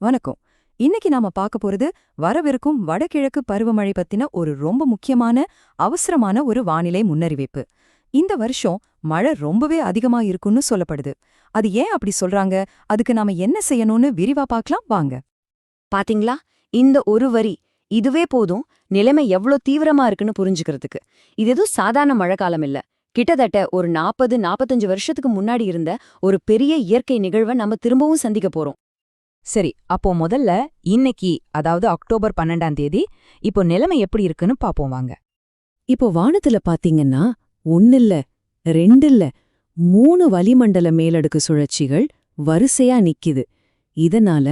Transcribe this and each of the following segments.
வணக்கம். இன்னைக்கு நாம பார்க்க போறது வரவிருக்கும் வடகிழக்கு பருவமழை பத்தின ஒரு ரொம்ப முக்கியமான அவசரமான ஒரு வானிலை முன்னறிவிப்பு. இந்த வருஷம் மழை ரொம்பவே அதிகமா இருக்கும்னு சொல்லப்படுது. அது ஏன் அப்படி சொல்றாங்க? அதுக்கு நாம என்ன செய்யணும்னு விரிவா பார்க்கலாம் வாங்க. பாத்தீங்களா? இந்த ஒரு வரி இதுவே போதும் நிலைமை எவ்ளோ தீவிரமா இருக்குன்னு புரிஞ்சுக்கிறதுக்கு. இது எதுவும் சாதாரண மழைக்காலம் இல்ல. கிட்டத்தட்ட ஒரு நாற்பது நாற்பத்தஞ்சு வருஷத்துக்கு முன்னாடி இருந்த ஒரு பெரிய இயற்கை நிகழ்வை நம்ம திரும்பவும் சந்திக்க போறோம். சரி அப்போ முதல்ல இன்னைக்கு அதாவது அக்டோபர் பன்னெண்டாம் தேதி இப்போ நிலைமை எப்படி இருக்குன்னு பாப்போம் வாங்க. இப்போ வானத்துல பாத்தீங்கன்னா ஒன்னில்ல ரெண்டில்ல மூணு வளிமண்டல மேலடுக்கு சுழற்சிகள் வரிசையா நிக்குது. இதனால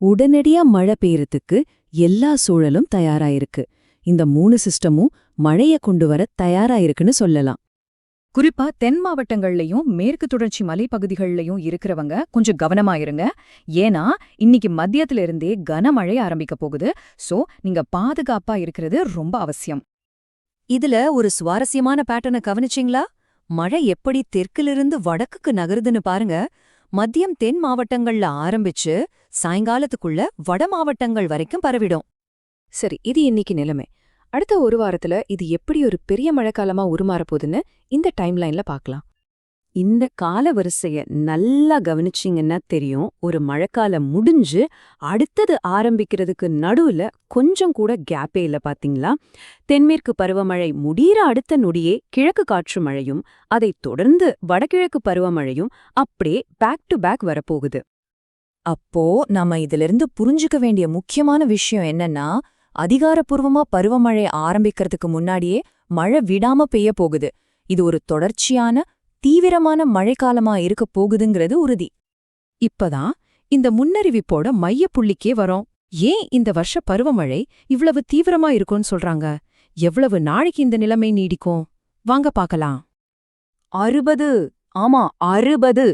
உடனடியா மழை பெய்யறதுக்கு எல்லா சூழலும் தயாராயிருக்கு. இந்த மூணு சிஸ்டமும் மழைய கொண்டு வர தயாராயிருக்குன்னு சொல்லலாம். குறிப்பா தென் மாவட்டங்கள்லயும் மேற்கு தொடர்ச்சி மலைப்பகுதிகள்லயும் இருக்கிறவங்க கொஞ்சம் கவனமா இருங்க. ஏன்னா இன்னைக்கு மத்தியத்துல இருந்தே கனமழை ஆரம்பிக்க போகுது. சோ நீங்க பாதுகாப்பா இருக்கிறது ரொம்ப அவசியம். இதுல ஒரு சுவாரஸ்யமான பேட்டர்னை கவனிச்சிங்களா? மழை எப்படி தெற்கிலிருந்து வடக்குக்கு நகருதுன்னு பாருங்க. மத்தியம் தென் மாவட்டங்கள்ல ஆரம்பிச்சு சாயங்காலத்துக்குள்ள வட மாவட்டங்கள் வரைக்கும் பரவிடும். சரி இது இன்னைக்கு நிலைமை. அடுத்த ஒரு வாரத்துல இது எப்படி ஒரு பெரிய மழைக்காலமா உருமாற போகுதுன்னு இந்த டைம்லைன்ல பார்க்கலாம் இந்த கால வரிசைய நல்லா கவனிச்சீங்கன்னா தெரியும் ஒரு மழைக்காலம் முடிஞ்சு அடுத்தது ஆரம்பிக்கிறதுக்கு நடுவுல கொஞ்சம் கூட கேப்பே இல்ல பாத்தீங்களா? தென்மேற்கு பருவமழை முடிகிற அடுத்த நொடியே கிழக்கு காற்று மழையும் அதைத் தொடர்ந்து வடகிழக்கு பருவமழையும் அப்படியே பேக் டு பேக் வரப்போகுது. அப்போ நாம இதிலிருந்து புரிஞ்சுக்க வேண்டிய முக்கியமான விஷயம் என்னன்னா அதிகாரப்பூர்வமா பருவமழை ஆரம்பிக்கிறதுக்கு முன்னாடியே மழை விடாம பெய்ய போகுது. இது ஒரு தொடர்ச்சியான தீவிரமான மழைக்காலமா இருக்க போகுதுங்கிறது உறுதி. இப்பதான் இந்த முன்னறிவிப்போட மையப்புள்ளிக்கே வரோம். ஏன் இந்த வருஷ பருவமழை இவ்வளவு தீவிரமா இருக்கும்னு சொல்றாங்க? எவ்வளவு நாளைக்கு இந்த நிலைமை நீடிக்கும்? வாங்க பார்க்கலாம். அறுபது ஆமா அறுபது.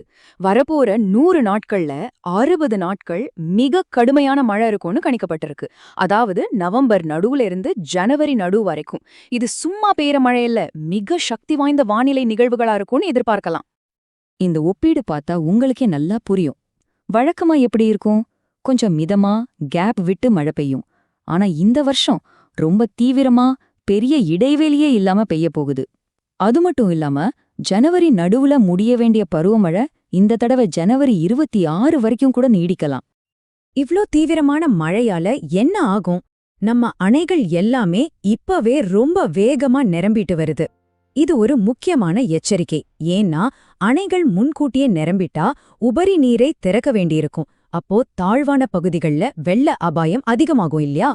வரப்போற நூறு நாட்கள்ல அறுபது நாட்கள் மிக கடுமையான மழை இருக்கும்னு கணிக்கப்பட்டிருக்கு. அதாவது நவம்பர் நடுவுல இருந்து ஜனவரி நடு வரைக்கும். இது சும்மா பெய்யற மழை இல்ல மிக சக்தி வாய்ந்த வானிலை நிகழ்வுகளா இருக்கும்னு எதிர்பார்க்கலாம். இந்த ஒப்பீடு பார்த்தா உங்களுக்கே நல்லா புரியும். வழக்கமா எப்படி இருக்கும்? கொஞ்சம் மிதமா கேப் விட்டு மழை பெய்யும். ஆனா இந்த வருஷம் ரொம்ப தீவிரமா பெரிய இடைவெளியே இல்லாம பெய்ய போகுது. அது மட்டும் இல்லாம ஜனவரி நடுவுல முடிய வேண்டிய பருவமழை இந்த தடவை ஜனவரி இருபத்தி ஆறு வரைக்கும் கூட நீடிக்கலாம். இவ்ளோ தீவிரமான மழையால என்ன ஆகும்? நம்ம அணைகள் எல்லாமே இப்பவே ரொம்ப வேகமா நிரம்பிட்டு வருது. இது ஒரு முக்கியமான எச்சரிக்கை. ஏன்னா அணைகள் முன்கூட்டியே நிரம்பிட்டா உபரி நீரை திறக்க வேண்டியிருக்கும். அப்போ தாழ்வான பகுதிகள்ல வெள்ள அபாயம் அதிகமாகும் இல்லையா?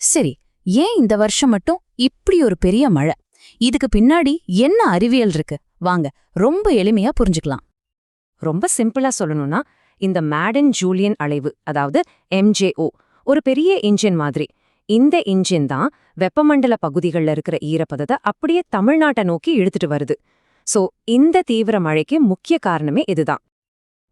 சரி ஏன் இந்த வருஷம் மட்டும் இப்படி ஒரு பெரிய மழை? இதுக்கு பின்னாடி என்ன அறிவியல் இருக்கு? வாங்க ரொம்ப எளிமையா புரிஞ்சுக்கலாம். ரொம்ப சிம்பிளா சொல்லணும்னா இந்த மேடன் ஜூலியன் அலைவு அதாவது எம்ஜேஓ ஒரு பெரிய இன்ஜின் மாதிரி. இந்த இன்ஜின் தான் வெப்பமண்டல பகுதிகள்ல இருக்கிற ஈரப்பதத்தை அப்படியே தமிழ்நாட்டை நோக்கி இழுத்துட்டு வருது. சோ இந்த தீவிர மழைக்கு முக்கிய காரணமே இதுதான்.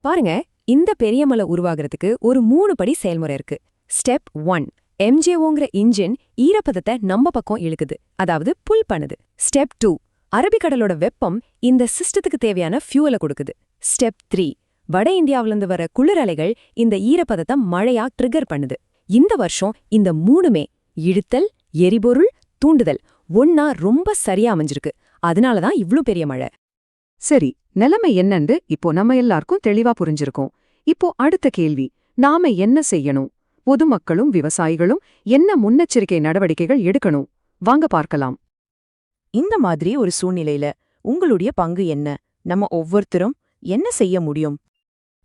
பாருங்க இந்த பெரிய மலை உருவாகிறதுக்கு ஒரு மூணு படி செயல்முறை இருக்கு. ஸ்டெப் ஒன் எம்ஜேஓங்கிற இன்ஜின் ஈரப்பதத்தை நம்ம பக்கம் இழுக்குது அதாவது புல் பண்ணுது. ஸ்டெப் டூ அரபிக்கடலோட வெப்பம் இந்த சிஸ்டத்துக்கு தேவையான ஃபியூவலை கொடுக்குது. ஸ்டெப் த்ரீ வட இந்தியாவிலிருந்து வர குளிர் அலைகள் இந்த ஈரப்பதத்தை மழையா ட்ரிகர் பண்ணுது. இந்த வருஷம் இந்த மூணுமே இழுத்தல் எரிபொருள் தூண்டுதல் ஒன்னா ரொம்ப சரியா அமைஞ்சிருக்கு. அதனாலதான் இவ்ளோ பெரிய மழை. சரி நிலைமை என்னன்னு இப்போ நம்ம எல்லாருக்கும் தெளிவா புரிஞ்சிருக்கோம். இப்போ அடுத்த கேள்வி நாம என்ன செய்யணும்? பொதுமக்களும் விவசாயிகளும் என்ன முன்னெச்சரிக்கை நடவடிக்கைகள் எடுக்கணும்? வாங்க பார்க்கலாம். இந்த மாதிரி ஒரு சூழ்நிலையில உங்களுடைய பங்கு என்ன? நம்ம ஒவ்வொருத்தரும் என்ன செய்ய முடியும்?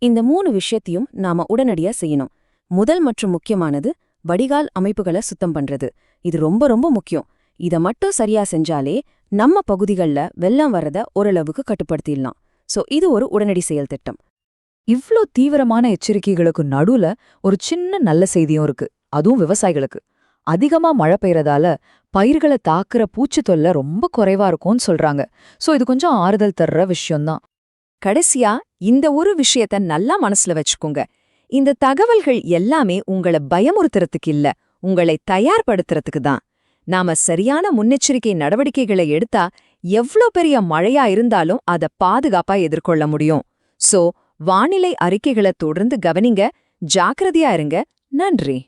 இந்த மூணு விஷயத்தையும் நாம உடனடியா செய்யணும். முதல் மற்றும் முக்கியமானது வடிகால் அமைப்புகளை சுத்தம் பண்றது. இது ரொம்ப ரொம்ப முக்கியம். இத மட்டும் சரியா செஞ்சாலே நம்ம பகுதிகள்ல வெள்ளம் வரத ஓரளவுக்கு கட்டுப்படுத்திடலாம். சோ இது ஒரு உடனடி செயல் திட்டம். இவ்ளோ தீவிரமான எச்சரிக்கைகளுக்கு நடுவுல ஒரு சின்ன நல்ல செய்தியும் இருக்கு. அதுவும் விவசாயிகளுக்கு. அதிகமா மழை பெய்யறதால பயிர்களை தாக்குற பூச்சி தொல்லை ரொம்ப குறைவா இருக்கும்னு சொல்றாங்க. சோ இது கொஞ்சம் ஆறுதல் தர்ற விஷயம்தான். கடைசியா இந்த ஒரு விஷயத்த நல்லா மனசுல வச்சுக்கோங்க. இந்த தகவல்கள் எல்லாமே உங்கள பயமுறுத்துறதுக்கு இல்ல உங்களை தயார்படுத்துறதுக்கு தான். நாம சரியான முன்னெச்சரிக்கை நடவடிக்கைகளை எடுத்தா எவ்ளோ பெரிய மழையா இருந்தாலும் அத பாதுகாப்பா எதிர்கொள்ள முடியும். சோ வானிலை அறிக்கைகளை தொடர்ந்து கவனிங்க ஜாக்கிரதையா இருங்க. நன்றி.